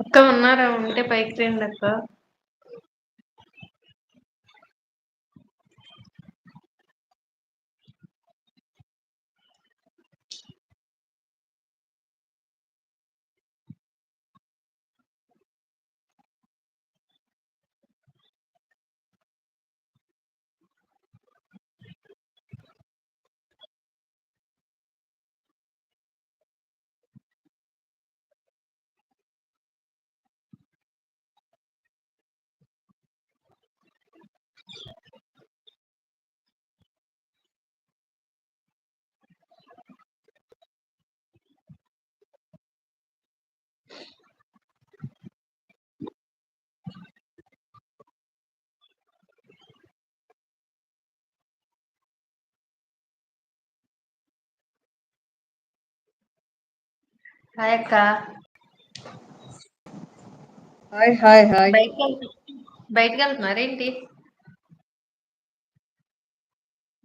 అక్క ఉన్నారా? ఉంటే పైకి రండి అక్క. హాయ్ అక్క. హాయ్ హాయ్ హాయ్. బయటికి వెళ్తు బయటికి వెళ్తున్నారా ఏంటి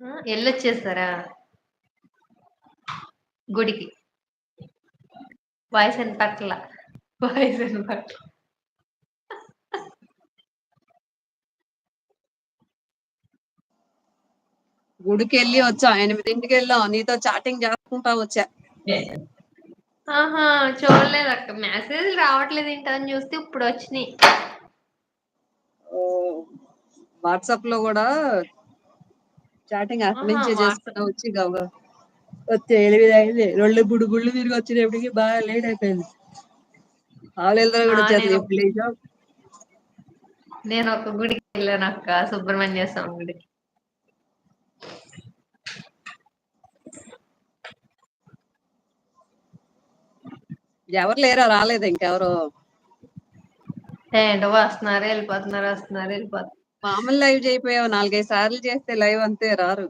ఆ, వెళ్ళొచ్చేసారా గుడికి. వాయిస్ వినపట్ల వాయిస్ వినపట్ల. గుడికి వెళ్ళి వచ్చా ఎనిమిదింటికి వెళ్ళాం నీతో చాటింగ్ చేసుకుంటా వచ్చా. ఆహా చూడలేదు అక్క మెసేజ్ రావట్లేదు ఏంటని చూస్తే ఇప్పుడు వచ్చినాయి వాట్సాప్లో కూడా చాటింగ్ అక్కడి నుంచే చేసుకుంటా వచ్చి గవ ఎనిమిది అయింది. రెండు గుడి గుళ్ళు తిరిగి వచ్చినప్పటికి బాగా లేట్ అయిపోయింది. ఆవులిద్దరు ఆ కూడా వచ్చేది ఎప్పుడు నేను ఒక గుడికి వెళ్ళాను అక్క సుబ్రహ్మణ్య స్వామి గుడికి. ఎవరు లేరా రాలేదు ఇంకెవరు. ఏంటో వస్తున్నారు వెళ్ళిపోతున్నారు వస్తున్నారు వెళ్ళిపోతున్నారు. మామూలు లైవ్ చేయిపోయావు నాలుగైదు సార్లు చేస్తే లైవ్ అంతే రారు.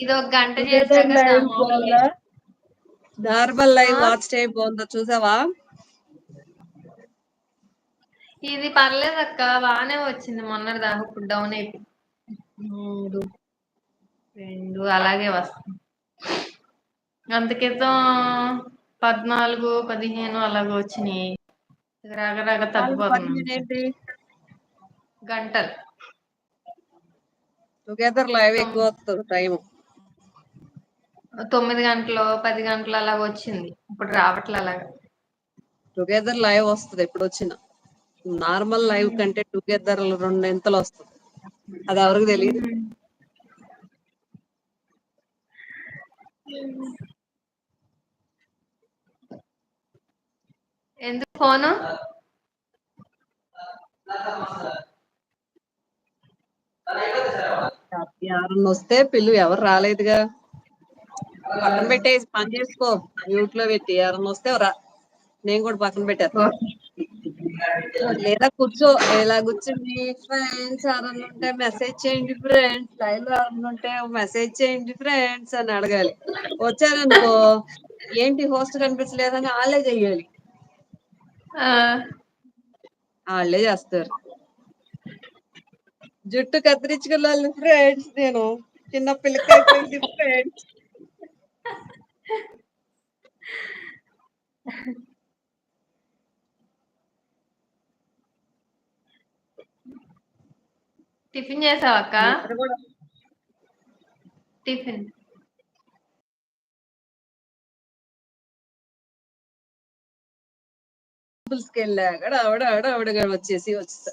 ఇది ఒక గంట నార్మల్ లైవ్ వాచ్ బాగుందా చూసావా? ఇది పర్లేదు అక్క బానే వచ్చింది మొన్నటి దాకా ఇప్పుడు డౌన్ అయిపోయింది. రెండు అలాగే వస్తుంది. అంత క్రితం పద్నాలుగు పదిహేను అలాగ వచ్చినాయి. రాగా రాగా పద్నాలుగు తగ్గిపోతుంది గంటలు. టుగెదర్ లైవ్ ఎక్కువ వస్తుంది టైం తొమ్మిది గంటలు పది గంటలు అలాగ వచ్చింది. ఇప్పుడు రావట్లే అలాగా. టుగెదర్ లైవ్ వస్తుంది ఎప్పుడు వచ్చినా. Normal live. కంటే టుగెదర్ రెండు ఇంతలు వస్తుంది? అది ఎవరికి తెలియదు. ఎందుకు ఫోను? ఎవరన్నా వస్తే పిల్లు ఎవరు రాలేదుగా. పక్కన పెట్టేసి పని చేసుకో. మ్యూట్లో పెట్టి ఎవరన్నా వస్తే రా. నేను కూడా పక్కన పెట్టేస్తా. లేదా కూర్చో ఇలా కూర్చుని ఫ్రెండ్స్ ఎవరన్నా ఉంటే మెసేజ్ చేయండి ఫ్రెండ్స్ లైవ్లో ఎవరన్నా ఉంటే మెసేజ్ చేయండి ఫ్రెండ్స్ అని అడగాలి. వచ్చారనుకో ఏంటి హోస్ట్ కనిపించలేదని వాళ్ళే చెయ్యాలి. ఆ. వాళ్ళే చేస్తారు. జుట్టు కత్తిరించుకున్నాను ఫ్రెండ్స్ నేను. చిన్న పిల్లక అయిపోయింది ఫ్రెండ్స్ టిఫిన్ చేసావా అక్క? నిద్ర కూడా టిఫిన్. పుల్స్కెళ్ళాక ఆవిడ ఆవిడ ఆవిడగా వచ్చేసి వచ్చేసా.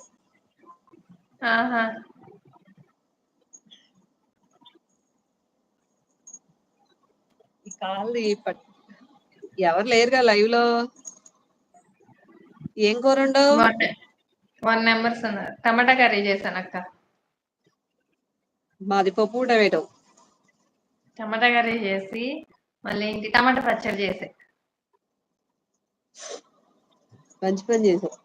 ఆహా. పట్ ఎవరు లేరుగా లైవ్లో ఏం కూరండావు వన్ వన్ మెంబర్స్ ఉన్నారు. టమాటా కర్రీ చేసాను అక్క. మాది పప్పు టమాటో. టమాటా కర్రీ చేసి మళ్ళీ ఇంటి టమాటా పచ్చడి చేసా. మంచి పని చేసావు.